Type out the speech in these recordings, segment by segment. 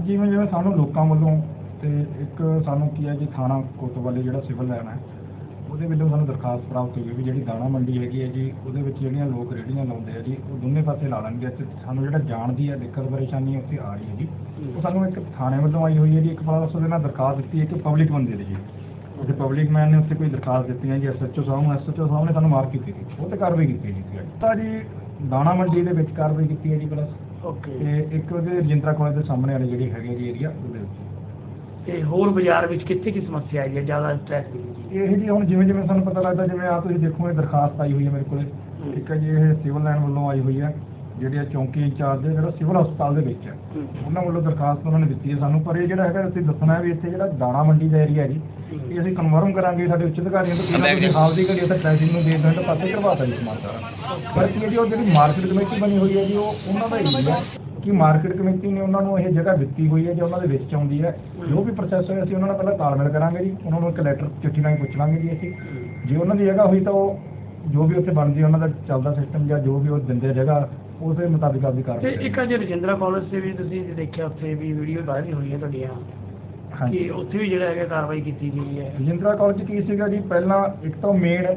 ਅੱਜ ਜਿਵੇਂ ਜਿਵੇਂ ਸਾਨੂੰ ਲੋਕਾਂ ਵੱਲੋਂ ਤੇ ਇੱਕ ਸਾਨੂੰ ਕੀ ਹੈ ਜੀ ਥਾਣਾ ਕੋਤਵਾਲੀ ਜਿਹੜਾ ਸਿਵਲ ਲਾਈਨ ਹੈ ਉਹਦੇ ਵੱਲੋਂ ਸਾਨੂੰ ਦਰਖਾਸਤ ਪ੍ਰਾਪਤ ਹੋਈ ਹੈ ਵੀ ਜਿਹੜੀ ਦਾਣਾ ਮੰਡੀ ਹੈਗੀ ਹੈ ਜੀ ਉਹਦੇ ਵਿੱਚ ਜਿਹੜੀਆਂ ਲੋਕ ਰੇਹੜੀਆਂ ਲਾਉਂਦੇ ਆ ਜੀ ਉਹ ਦੋਨੇ ਪਾਸੇ ਲਾ ਲੈਣਗੇ ਤੇ ਸਾਨੂੰ ਜਿਹੜਾ ਜਾਣ ਦੀ ਹੈ ਦਿੱਕਤ ਪਰੇਸ਼ਾਨੀ ਉੱਥੇ ਆ ਰਹੀ ਹੈ ਜੀ। ਉਹ ਸਾਨੂੰ ਇੱਕ ਥਾਣੇ ਵੱਲੋਂ ਆਈ ਹੋਈ ਹੈ ਜੀ ਇੱਕ ਪਾਸ ਉਹਦੇ ਨਾਲ ਦਰਖਾਸਤ ਦਿੱਤੀ ਹੈ ਕਿ ਪਬਲਿਕ ਬੰਦੇ ਦੀ ਜੀ। ਉੱਥੇ ਪਬਲਿਕ ਮੈਨ ਨੇ ਉੱਥੇ ਕੋਈ ਦਰਖਾਸਤ ਦਿੱਤੀ ਹੈ ਜੀ ਐਸਐਚਓ ਸਾਹਿਬ ਨੂੰ ਐਸਐਚਓ ਸਾਹਿਬ ਨੇ ਸਾਨੂੰ ਮਾਫ ਕੀਤੀ ਸੀ ਉਹ ਤੇ ਕਾਰਵਾਈ ਕੀਤੀ ਜੀ। ਤਾਂ ਜੀ ਦਾਣਾ ਮੰਡੀ ਦੇ ਵਿੱਚ ਕਾਰਵਾਈ ਕੀਤੀ ਹੈ ਜੀ ਪਲੱਸ। ਓਕੇ ਤੇ ਇੱਕ ਉਹਦੇ ਰਜਿੰਦਰਾ ਕਾਲਜ ਦੇ ਸਾਹਮਣੇ ਵਾਲੀ ਜਿਹੜੀ ਹੈਗੀ ਹੈ ਜੀ ਏਰੀਆ ਉਹਦੇ ਵਿੱਚ। ਤੇ ਹੋਰ ਬਾਜ਼ਾਰ ਵਿੱਚ ਕਿੱਥੇ ਕੀ ਸਮੱਸਿਆ ਆਈ ਹੈ ਜ਼ਿਆਦਾ ਟ੍ਰੈਫਿਕ ਦੀ ਇਹ ਜੀ ਹੁਣ ਜਿਵੇਂ ਜਿਵੇਂ ਸਾਨੂੰ ਪਤਾ ਲੱਗਦਾ ਜਿਵੇਂ ਆ ਤੁਸੀਂ ਦੇਖੋ ਇਹ ਦਰਖਾਸਤ ਆਈ ਹੋਈ ਹੈ ਮੇਰੇ ਕੋਲੇ। ਠੀਕ ਹੈ ਜੀ ਇਹ ਸਿਵਲ ਲਾਈਨ ਵੱਲੋਂ ਆਈ ਹੋਈ ਹੈ ਜਿਹੜੀ ਇਹ ਚੌਂਕੀ ਇੰਚਾਰਜ ਹੈ ਜਿਹੜਾ ਸਿਵਲ ਹਸਪਤਾਲ ਦੇ ਵਿੱਚ ਹੈ। ਹੂੰ। ਉਹਨਾਂ ਵੱਲੋਂ ਦਰਖਾਸਤ ਉਹਨਾਂ ਨੇ ਦਿੱਤੀ ਹੈ ਸਾਨੂੰ ਪਰ ਇਹ ਜਿਹੜਾ ਹੈਗਾ ਅਸੀਂ ਦੱਸਣਾ ਹੈ ਵੀ ਇੱਥੇ ਜਿਹੜਾ ਦਾਣਾ ਮੰਡੀ ਦਾ ਏਰੀਆ ਜੀ ਇਹ ਅਸੀਂ ਕਨਫਰਮ ਕਰਾਂਗੇ ਸਾਡੇ ਉੱਚ ਅਧਿਕਾਰੀਆਂ ਤੋਂ ਕਿਹਨਾਂ ਤੁਸੀਂ ਹਾਲ ਦੀ ਘੜੀ ਉੱਥੇ ਟ੍ਰੈਫਿਕ ਨੂੰ ਦੇ ਤਾਂ ਪਾਸੇ ਕਰਵਾਤਾ ਜੀ ਸਮਾਨ ਸਾਰਾ ਪਰ ਕੀ ਹੈ ਜੀ ਉਹ ਜਿਹੜੀ ਮਾਰਕੀਟ ਕਮੇਟੀ ਬਣੀ ਹੋਈ ਹੈ ਜੀ ਉਹ ਉਹਨਾਂ ਦਾ ਏਰੀਆ ਹੈ ਕਿ ਮਾਰਕੀਟ ਕਮੇਟੀ ਨੇ ਉਹਨਾਂ ਨੂੰ ਇਹ ਜਗ੍ਹਾ ਦਿੱਤੀ ਹੋਈ ਹੈ ਜੇ ਉਹਨਾਂ ਦੇ ਵਿੱਚ ਆਉਂਦੀ ਹੈ। ਜੋ ਵੀ ਪ੍ਰੋਸੈਸ ਹੋਇਆ ਅਸੀਂ ਉਹਨਾਂ ਨਾਲ ਪਹਿਲਾਂ ਤਾਲਮੇਲ ਕਰਾਂਗੇ ਜੀ ਉਹਨਾਂ ਨੂੰ ਇੱਕ ਲੈਟਰ ਚਿੱਠੀ ਨਾਲ ਪੁੱਛ ਲਾਂਗੇ ਜੀ ਅਸੀਂ। ਜੇ ਉਹਨਾਂ ਦੀ ਜਗ੍ਹਾ ਹੋਈ ਤਾਂ ਉਹ ਜੋ ਵੀ ਉੱਥੇ ਬਣਦੀ ਹੈ ਉਹਨਾਂ ਦਾ ਚੱਲਦਾ ਸਿਸਟਮ ਜਾਂ ਜੋ ਵੀ ਉਹ ਦਿੰਦੇ ਜਗ੍ਹਾ ਉਸੇ ਮੁਤਾਬਿਕ ਆਪਦੀ ਤੇ ਕਾਰਵਾਈ ਇੱਕ ਅਜੇ ਰਜਿੰਦਰਾ ਕਾਲਜ ਤੇ ਵੀ ਤੁਸੀਂ ਦੇਖਿਆ ਉੱਥੇ ਵੀ ਵੀਡੀਓ ਵਾਇਰਲ ਹੋਈਆਂ ਤੁਹਾਡੀਆਂ। ਹਾਂਜੀ। ਕਿ ਉੱਥੇ ਵੀ ਜਿਹੜਾ ਹੈਗਾ ਕਾਰਵਾਈ ਕੀਤੀ ਗਈ ਹੈ। ਰਜਿੰਦਰਾ ਕਾਲਜ ਕੀ ਸੀਗਾ ਜੀ? ਪਹਿਲਾਂ ਇੱਕ ਤਾਂ ਮੇਨ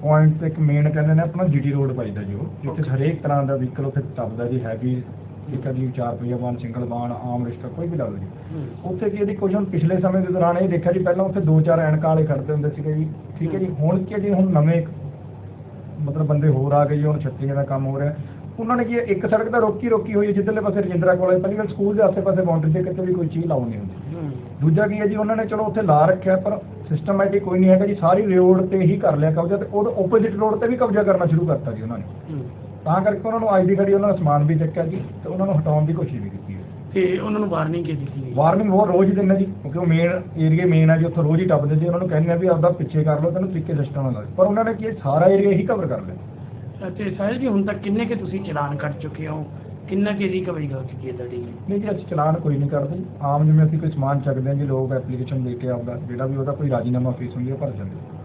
ਪੁਆਇੰਟ ਤੇ ਇੱਕ ਮੇਨ ਕਹਿੰਦੇ ਨੇ ਆਪਣਾ ਜੀਟੀ ਰੋਡ ਪੈਂਦਾ ਜੀ ਉਹ ਜਿੱਥੇ. ਹਰੇਕ ਤਰ੍ਹਾਂ ਦਾ ਵਹੀਕਲ ਉੱਥੇ ਚੱਲਦਾ ਜੀ ਹੈਵੀ ਠੀਕ ਹੈ ਜੀ 4 ਰੁਪਈਆ ਵਾਹਨ ਸਿੰਗਲ ਵਾਹਨ ਆਮ ਰਿਕਸ਼ਾ ਕੋਈ ਵੀ ਲਾ ਲਓ ਜੀ। ਉੱਥੇ ਕੀ ਇਹਦੀ ਕੁਝ ਹੁਣ ਪਿਛਲੇ ਸਮੇਂ ਦੇ ਦੌਰਾਨ ਇਹ ਦੇਖਿਆ ਜੀ ਪਹਿਲਾਂ ਉੱਥੇ ਦੋ ਚਾਰ ਐਨਕਾਂ ਵਾਲੇ ਖੜਦੇ ਹੁੰਦੇ ਸੀਗੇ ਜੀ। ਠੀਕ ਹੈ ਜੀ ਹੁਣ ਕੀ ਹੈ ਜੀ? ਹੁਣ ਨਵੇਂ ਮਤਲਬ ਬੰਦੇ ਹੋਰ ਆ ਗਏ ਜੀ ਹੁਣ ਛੱਤੀਆਂ ਦਾ ਕੰਮ ਹੋ ਰਿਹਾ। ਉਹਨਾਂ ਨੇ ਕੀ ਹੈ, ਇੱਕ ਸੜਕ ਤਾਂ ਰੋਕੀ ਰੋਕੀ ਹੋਈ ਹੈ ਜਿੱਧਰਲੇ ਪਾਸੇ ਰਜਿੰਦਰਾ ਕਾਲਜ ਪਹਿਲੀ ਗੱਲ ਸਕੂਲ ਦੇ ਆਸੇ-ਪਾਸੇ ਬਾਉਂਡਰੀ ਤੇ ਕਿਤੇ ਵੀ ਕੋਈ ਚੀਜ਼ ਲਾਉਣੀ ਨਹੀਂ ਹੁੰਦੀ। ਦੂਜਾ ਕੀ ਹੈ ਜੀ ਉਹਨਾਂ ਨੇ ਚਲੋ ਉੱਥੇ ਲਾ ਰੱਖਿਆ ਪਰ ਸਿਸਟਮੈਟਿਕ ਕੋਈ ਨਹੀਂ ਹੈਗਾ ਜੀ ਸਾਰੀ ਰੋਡ ਤੇ ਹੀ ਕਰ ਲਿਆ ਕਬਜ਼ਾ ਤੇ ਉਹਦੇ ਆਪੋਜ਼ਿਟ ਰੋਡ ਤੇ ਵੀ ਕਬਜ਼ਾ ਕਰਨਾ ਸ਼ੁਰੂ ਕਰਤਾ ਜੀ ਉਹਨਾਂ ਨੇ। ਤਾਂ ਕਰਕੇ ਉਹਨਾਂ ਨੂੰ ਅੱਜ ਦੀ ਘੜੀ ਉਹਨਾਂ ਦਾ ਸਮਾਨ ਵੀ ਚੱਕਿਆ ਜੀ ਤੇ ਉਹਨਾਂ ਨੂੰ ਹਟਾਉਣ ਦੀ ਕੋਸ਼ਿਸ਼ ਵੀ ਕੀਤੀ ਹੈ। ਤੇ ਉਹਨਾਂ ਨੂੰ ਵਾਰਨਿੰਗ ਕੀ ਦਿੱਤੀ ਗਈ ਵਾਰਨਿੰਗ ਉਹ ਰੋਜ਼ ਹੀ ਦਿੰਦੇ ਜੀ ਕਿਉਂਕਿ ਉਹ ਮੇਨ ਏਰੀਆ ਮੇਨ ਹੈ ਜੀ ਉੱਥੋਂ ਰੋਜ਼ ਹੀ ਟੱਪਦੇ ਜੀ ਉਹਨਾਂ ਨੂੰ ਕਹਿੰਦੇ ਆ ਵੀ ਆਪਦਾ ਪਿੱਛੇ ਕਰ ਲਓ ਤੈਨੂੰ ਤਰੀਕੇ ਸਿਸਟਮ ਨਾਲ। ਪਰ ਉਹਨਾਂ ਨੇ ਕੀ ਹੈ, ਸਾਰਾ ਏਰੀਆ ਹੀ ਕਵਰ ਕਰ ਲਿਆ। ਤੇ ਸਾਹਿਲ ਜੀ, ਹੁਣ ਤੱਕ ਕਿੰਨੇ ਕਿ ਤੁਸੀਂ ਚਲਾਨ ਕੱਟ ਚੁੱਕੇ ਹੋ? ਕਿੰਨਾ ਕਿ ਰਿਕਵਰੀ ਹੋ ਚੁੱਕੀ ਹੈ ਤੁਹਾਡੀ? ਨਹੀਂ ਜੀ, ਅਸੀਂ ਚਲਾਨ ਕੋਈ ਨਹੀਂ ਕਰਦੇ। ਆਮ ਜਿਵੇਂ ਅਸੀਂ ਕੋਈ ਸਮਾਨ ਚੱਕਦੇ ਹਾਂ ਜੀ, ਲੋਕ ਐਪਲੀਕੇਸ਼ਨ ਦੇ ਕੇ ਆਉਂਦਾ ਜਿਹੜਾ ਵੀ ਉਹਦਾ ਕੋਈ ਰਾਜੀਨਾਮਾ ਫੀਸ ਹੁੰਦੀ ਹੈ, ਉਹ ਭਰ ਜਾਂਦੇ।